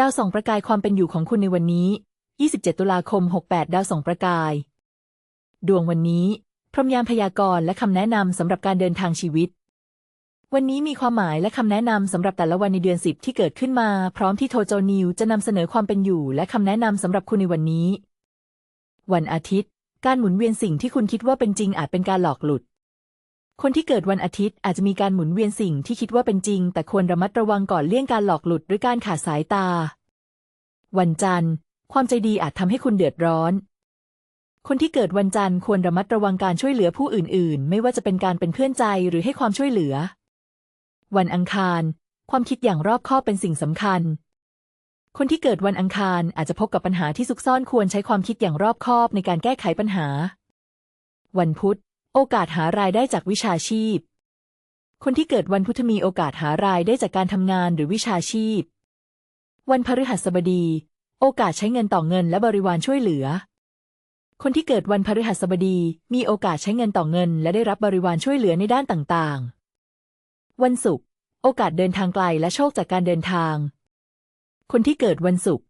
ดาวสองประกายความเป็นอยู่ของคุณในวันนี้ 27 ตุลาคม 68 ดาวสองประกาย ดวงวันนี้ พรหมยานพยากรณ์และคำแนะนำสำหรับการเดินทางชีวิต วันนี้มีความหมายและคำแนะนำสำหรับแต่ละวันในเดือนสิบที่เกิดขึ้นมา พร้อมที่โทโจนิวจะนำเสนอความเป็นอยู่และคำแนะนำสำหรับคุณในวันนี้ วันอาทิตย์ การหมุนเวียนสิ่งที่คุณคิดว่าเป็นจริงอาจเป็นการหลอกหลุด คนที่เกิดวันอาทิตย์อาจจะมีการหมุนเวียนสิ่งที่คิดว่าเป็นจริง แต่ควรระมัดระวังก่อนเลี่ยงการหลอกหลุดด้วยการขาดสายตา วันจันทร์ ความใจดีอาจทำให้คุณเดือดร้อน คนที่เกิดวันจันทร์ควรระมัดระวังการช่วยเหลือผู้อื่น ๆ ไม่ว่าจะเป็นการเป็นเพื่อนใจหรือให้ความช่วยเหลือ วันอังคาร ความคิดอย่างรอบคอบเป็นสิ่งสำคัญ คนที่เกิดวันอังคารอาจจะพบกับปัญหาที่ซุกซ่อนควรใช้ความคิดอย่างรอบคอบในการแก้ไขปัญหา วันพุธ โอกาสหารายได้จากวิชาชีพ คนที่เกิดวันพุธมีโอกาสหารายได้จากการทำงานหรือวิชาชีพ วันพฤหัสบดี โอกาสใช้เงินต่อเงินและบริวารช่วยเหลือ คนที่เกิดวันพฤหัสบดี มีโอกาสใช้เงินต่อเงิน และได้รับบริวารช่วยเหลือในด้านต่างๆ วันศุกร์ โอกาสเดินทางไกลและโชคจากการเดินทาง คนที่เกิดวันศุกร์